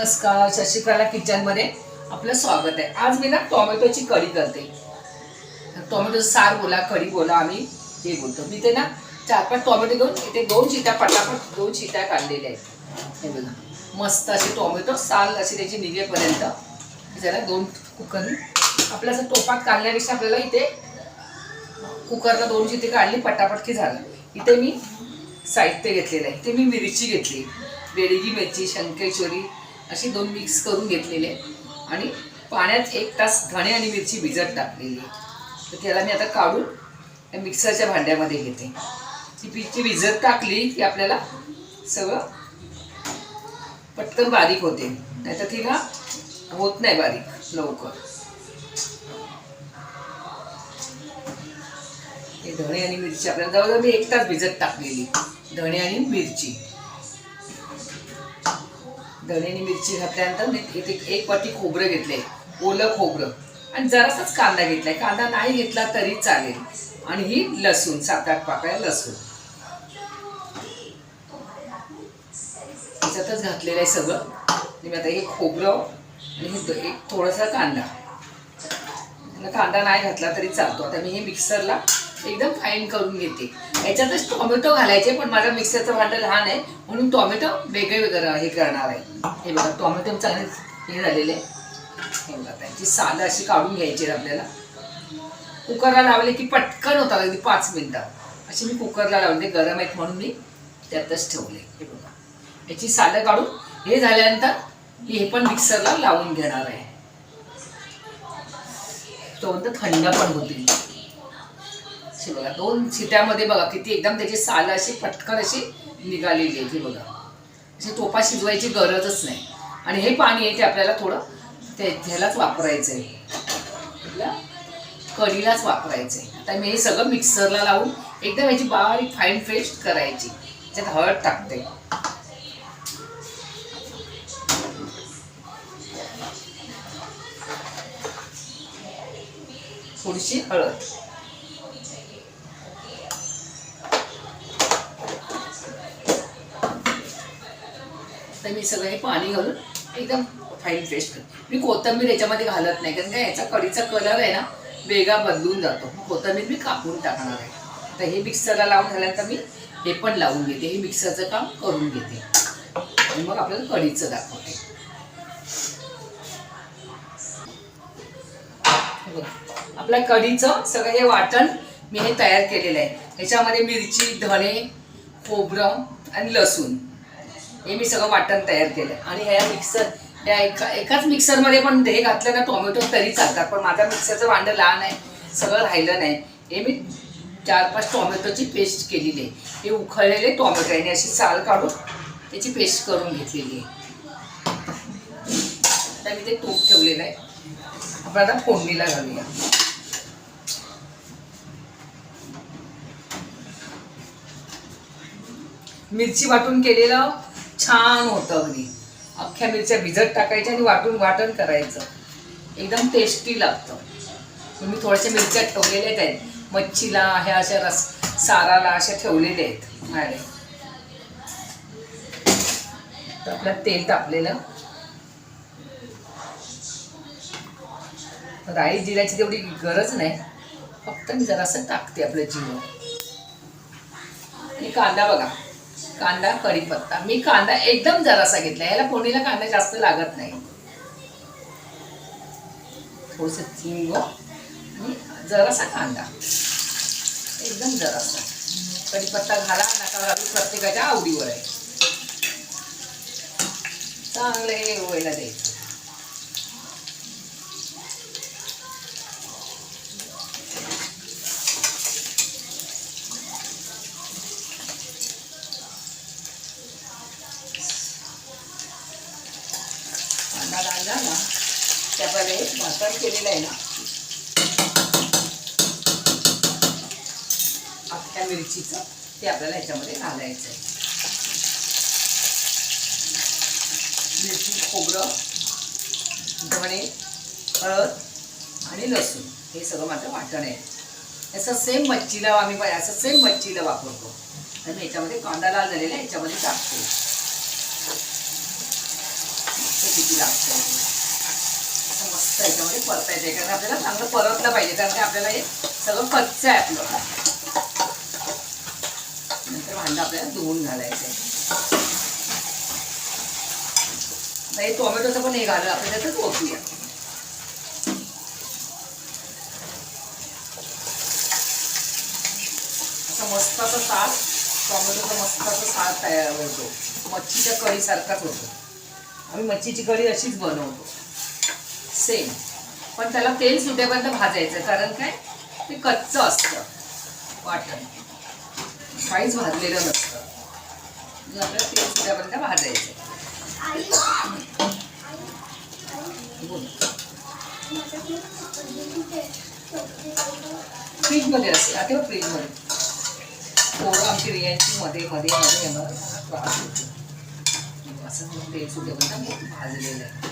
नमस्कार शशिकला किचनमध्ये आपलं स्वागत आहे. आज मी ना टोमॅटोची कढी करते. टोमॅटो सार बोला कढी बोला आम्ही हे बोलतो. मी ते ना चार पाच टोमॅटो घेऊन इथे दोन शिट्या पटापट दोन शिट्या काढलेल्या आहेत. हे बघा. मस्त असे टोमॅटो साल अशी त्याची निघेपर्यंत त्याला दोन कुकर आपल्या असं टोपात काढल्यापेक्षा आपल्याला इथे कुकरला दोन चिते काढली पटापट की झालं. इथे मी साहित्य घेतलेलं आहे. इथे मी मिरची घेतली. बेडगी मिरची शंकेश्वरी अशी दोन मिक्स करून घेतलेले आणि पाण्यात एक तास धणे आणि मिरची भिजत टाकलेली आहे. तर त्याला मी आता काढून त्या मिक्सरच्या भांड्यामध्ये घेते. ती पिची भिजत टाकली की आपल्याला सगळं पटकन बारीक होते. नाहीतर तिला होत नाही बारीक लवकर. हे धणे आणि मिरची आपल्याला जवळजवळ मी एक तास भिजत टाकलेली. धणे आणि मिरची. धणेनी मिरची घातल्यानंतर मी इथे एक वाटी खोबरं घेतलंय. ओलं खोबरं. आणि जरासाच कांदा घेतलाय. कांदा नाही घेतला तरी चालेल. आणि ही लसूण सात आठ पाकळ्या लसूण. त्याच्यातच घातलेलं आहे सगळं. मी आता हे खोबरं आणि हे एक थोडासा कांदा. कांदा नाही घातला तरी चालतो. आता मी हे मिक्सरला एकदम फाईन करून घेते. याच्यातच टोमॅटो घालायचे पण माझा मिक्सरचं भांडं लहान आहे म्हणून टोमॅटो वेगळे वेगळं हे करणार आहे. हे बघा टोमॅटो चांगले हे झालेले आहे. हे बघा त्यांची सालं अशी काढून घ्यायची आपल्याला. कुकरला लावले की पटकन होतात अगदी पाच मिनटं. अशी मी कुकरला लावले गरम आहेत म्हणून मी त्यातच ठेवले. हे बघा याची सालं काढून हे झाल्यानंतर की हे पण मिक्सरला लावून घेणार आहे. तोपर्यंत थंड पण होतील. अशी बघा. दोन शिट्यामध्ये बघा किती एकदम त्याची साल अशी पटकन अशी निघालेली आहे ती बघा. अशी टोपा शिजवायची गरजच नाही. आणि हे पाणी आहे ते आपल्याला थोडं ते ह्यालाच वापरायचं आहे आपल्या कढीलाच वापरायचं आहे आता मी हे सगळं मिक्सरला लावून एकदम याची बारीक फाईन पेस्ट करायची. त्याच्यात हळद टाकते. थोडीशी हळद. तर मी सगळं हे पाणी घालून एकदम फाईन पेस्ट करते. मी कोथिंबीर याच्यामध्ये घालत नाही कारण का याचा कढीचा कलर आहे ना वेगळा बदलून जातो. कोथंबीर मी कापून टाकणार आहे. तर हे मिक्सरला लावून झाल्यानंतर मी हे पण लावून घेते. हे मिक्सरचं काम करून घेते. आणि मग आपल्याला कढीचं दाखवते. आपल्या कढीचं सगळं हे वाटण मी हे तयार केलेलं आहे. ह्याच्यामध्ये मिरची धणे खोबरं आणि लसूण. हे मी सगळं वाटण तयार केलं आणि ह्या मिक्सर त्या एका एकाच मिक्सरमध्ये पण हे घातलं ना टोमॅटो तरी चालतात. पण माझा मिक्सरचं भांडं लहान आहे सगळं राहिलं नाही. हे मी चार पाच टोमॅटोची पेस्ट केलेली आहे. हे उखळलेले टोमॅटो आहे. अशी साल काढून त्याची पेस्ट करून घेतलेली आहे. आता मी ते तूप ठेवलेलं आहे. आपण आता फोडणीला घालूया. मिरची वाटून केलेलं छान होतं अगदी. अख्ख्या मिरच्या भिजत टाकायच्या आणि वाटून वाटण करायचं. एकदम टेस्टी लागतं. मी थोड्याशा मिरच्या ठेवलेल्या आहेत. मच्छीला ह्या अशा रस साराला अशा ठेवलेल्या आहेत. माझ्याकडे तर तेल तापलेलं. राई जिऱ्याची तेवढी गरज नाही. फक्त मी जरासं टाकते आपलं जिरं. आणि कांदा बघा. कांदा कढीपत्ता. मी कांदा एकदम जरासा घेतला. याला फोडणीला कांदा जास्त लागत नाही. थोडस चिंग आणि जरासा कांदा. एकदम जरासा. कढीपत्ता घाला नका घालू. प्रत्येकाच्या आवडीवर आहे. चांगलं हे व्हायला द्यायचं कांदा लाल त्यामध्ये केलेलं आहे ना. अख्ख्या मिरचीचं ते आपल्याला ह्याच्यामध्ये घालायचं आहे मिरची खोबरं धणे हळद आणि लसूण. हे सगळं माझं वाटण आहे. असं सेम मच्छीला आम्ही असं सेम मच्छीला वापरतो. आणि मी ह्याच्यामध्ये कांदा लाल झालेला आहे ह्याच्यामध्ये किती लागतो मस्त याच्यामध्ये परतायचं आहे. कारण आपल्याला चांगलं परतलं पाहिजे. कारण की आपल्याला हे सगळं कच्चं आहे आपलं. नंतर भांडं आपल्याला धुवून घालायचं आहे. आता हे टोमॅटोचं पण हे घालू आपण त्यातच ओतूया असं मस्त असं टोमॅटोचा मस्त असं सार तयार होतो. मच्छीच्या कढीसारखाच होतो. आम्ही मच्छीची कढी अशीच बनवतो. सेम पण त्याला तेल सुटेपर्यंत भाजायचं कारण काय? ते कच्चं असतं. वाटण. काहीच भाजलेलं नसतं. आपल्याला तेल सुटेपर्यंत भाजायचं फ्रीजमध्ये असते. आता बघ फ्रीजमध्ये. थोडं आमची रियांची मध्ये मध्ये मध्ये येणार. त्रास होतो असं तेल सुटेपर्यंत भाजलेलं आहे.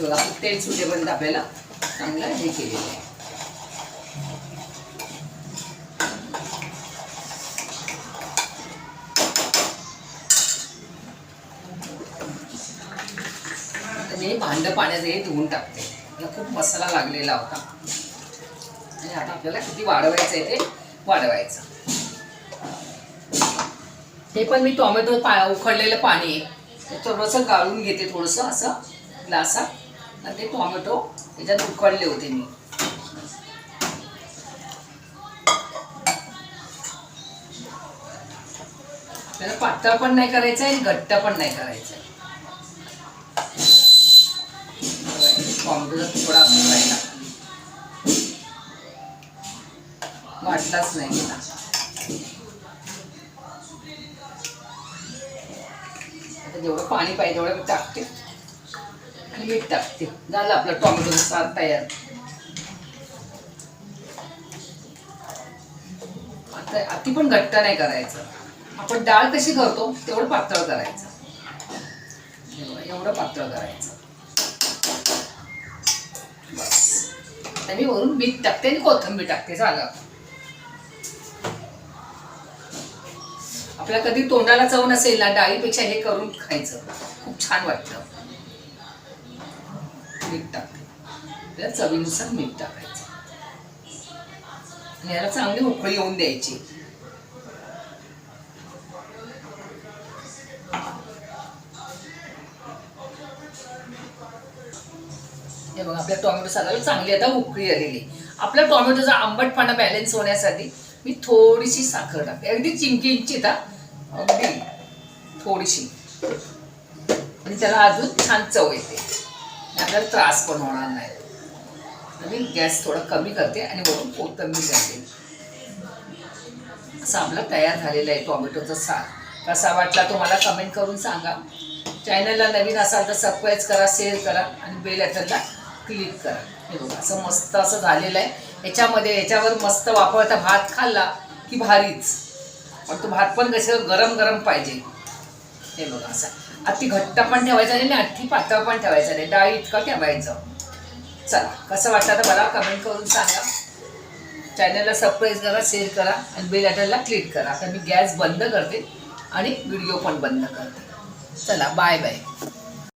बघा तेल सुटेपर्यंत आपल्याला चांगलं हे केलेलं आहे. हे भांड भांडं पाण्याचं हे धुवून टाकते. मला खूप मसाला लागलेला होता. आणि आता आपल्याला किती वाढवायचं आहे ते वाढवायचं. हे पण मी टोमॅटो पा उखडलेलं पाणी थोडंसं गाळून घेते थोडंसं असं ग्लासात. आणि ते टोमॅटो त्याच्यात उखडले होते मी. त्याला पातळ पण नाही करायचं आणि घट्ट पण नाही करायचं. टोमॅटोचा थोडा असं राहिला वाटलाच नाही गेला आता जेवढं पाणी पाहिजे तेवढं मी टाकते. आणि मीठ टाकते. झालं आपलं टोमॅटोचं सार तयार. आता अति पण घट्ट नाही करायचं. आपण डाळ कशी करतो तेवढं पातळ करायचं. एवढं पातळ करायचं. आता मी वरून मीठ टाकते आणि कोथिंबीर टाकते झालं आपल्या कधी तोंडाला चव नसेल ना डाळीपेक्षा हे करून खायचं. खूप छान वाटतं. मीठ टाकते. आपल्या चवीनुसार मीठ टाकायचं. आणि याला चांगली उकळी येऊन द्यायची. हे बघा आपल्या टोमॅटो सालाला चांगली आता उकळी आलेली. आपल्या टोमॅटोचा आंबटपणा बॅलन्स होण्यासाठी मी थोडीशी साखर टाकते. अगदी चिमकी इंचित अगदी थोडीशी. आणि त्याला अजून छान चव येते. आपल्याला त्रास पण होणार नाही. मी गॅस थोडा कमी करते आणि वरून कोथिंबीर घालते. असा आपला तयार झालेला आहे टोमॅटोचा सार कसा वाटला तो मला कमेंट करून सांगा. चॅनलला नवीन असाल तर सबस्क्राईब करा शेअर करा आणि बेल आयकनला क्लिक करा. हे बघा असं मस्त असं झालेलं आहे. याच्यामध्ये याच्यावर मस्त वापरता भात खाल्ला की भारीच. पण तो भात पण कसं गरम गरम पाहिजे. हे बघा असं. अति घट्ट पण ठेवायचा नाही आणि अति पातळ पण ठेवायचं नाही. डाळी इतकं ठेवायचं. चला कसं वाटतं तर मला कमेंट करून सांगा. चॅनलला सबस्क्राईब करा शेअर करा आणि बेल आयटनला क्लिक करा. आता मी गॅस बंद करते आणि व्हिडिओ पण बंद करते. चला बाय बाय